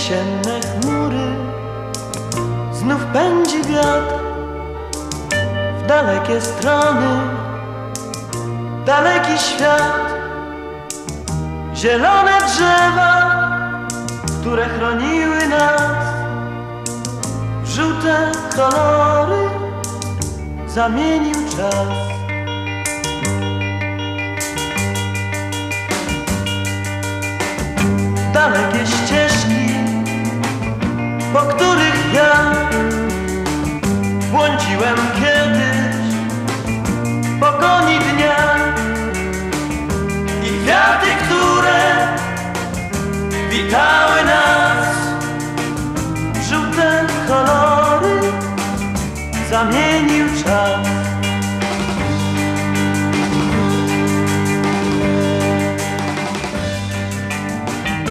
Jesienne chmury Znów pędzi wiatr W dalekie strony. Daleki świat Zielone drzewa Które chroniły nas. W żółte kolory Zamienił czas. Dalekie po których ja błądziłem kiedyś. W pogoni dnia i kwiaty, które witały nas. Żółte kolory zamienił